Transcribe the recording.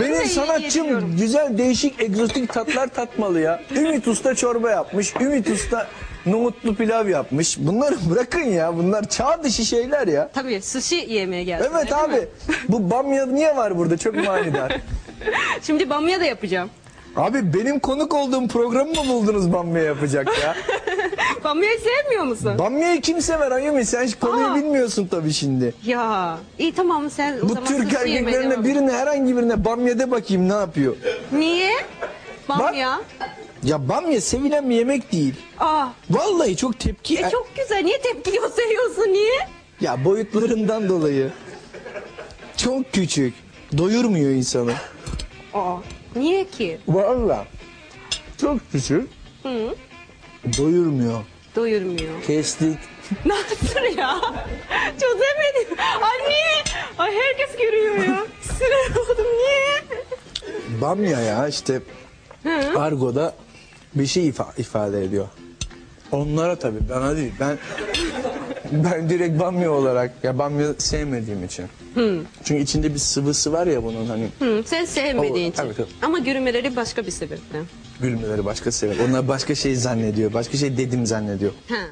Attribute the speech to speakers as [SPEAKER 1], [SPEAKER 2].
[SPEAKER 1] Benim sanatçım güzel değişik egzotik tatlar tatmalı ya. Ümit Usta çorba yapmış. Ümit Usta nohutlu pilav yapmış. Bunları bırakın ya. Bunlar çağ dışı şeyler ya.
[SPEAKER 2] Tabii sushi yemeye geldim.
[SPEAKER 1] Evet abi. Bu bamya niye var burada? Çok manidar.
[SPEAKER 2] Şimdi bamya da yapacağım.
[SPEAKER 1] Abi benim konuk olduğum programı mı buldunuz bamya yapacak ya?
[SPEAKER 2] Bamyayı sevmiyor musun?
[SPEAKER 1] Bamyayı kim sever Ayumi? Sen hiç konuyu
[SPEAKER 2] Aa.
[SPEAKER 1] bilmiyorsun tabii şimdi.
[SPEAKER 2] ya iyi tamam sen o
[SPEAKER 1] Bu
[SPEAKER 2] zaman
[SPEAKER 1] Türk
[SPEAKER 2] sushi yemeye
[SPEAKER 1] erkeklerine
[SPEAKER 2] et.
[SPEAKER 1] birine herhangi birine bamya de bakayım ne yapıyor.
[SPEAKER 2] Niye? Bamya.
[SPEAKER 1] Ya bamya sevilen bir yemek değil.
[SPEAKER 2] Aa,
[SPEAKER 1] Vallahi çok tepki...
[SPEAKER 2] e, çok güzel. Niye tepki gösteriyorsun? Niye?
[SPEAKER 1] Ya boyutlarından dolayı. Çok küçük. Doyurmuyor insanı.
[SPEAKER 2] Aa, niye ki?
[SPEAKER 1] Vallahi. Çok küçük.
[SPEAKER 2] Hı,
[SPEAKER 1] Doyurmuyor.
[SPEAKER 2] Doyurmuyor.
[SPEAKER 1] Kestik.
[SPEAKER 2] Nasıl ya? Çözemedim. Ay niye? Ay herkes görüyor ya. Sinir oldum. Niye?
[SPEAKER 1] Bamya ya işte argoda bir şey ifa- ifade ediyor. Onlara tabii bana değil. Ben ben direkt bamya olarak ya bamya sevmediğim için. Çünkü içinde bir sıvısı var ya bunun hani
[SPEAKER 2] Hı, sen sevmediğin için.
[SPEAKER 1] evet, evet.
[SPEAKER 2] Ama gülmeleri başka bir sebeple.
[SPEAKER 1] gülmeleri başka sever. Onlar başka şey zannediyor. Başka şey dedim zannediyor.
[SPEAKER 2] Ha.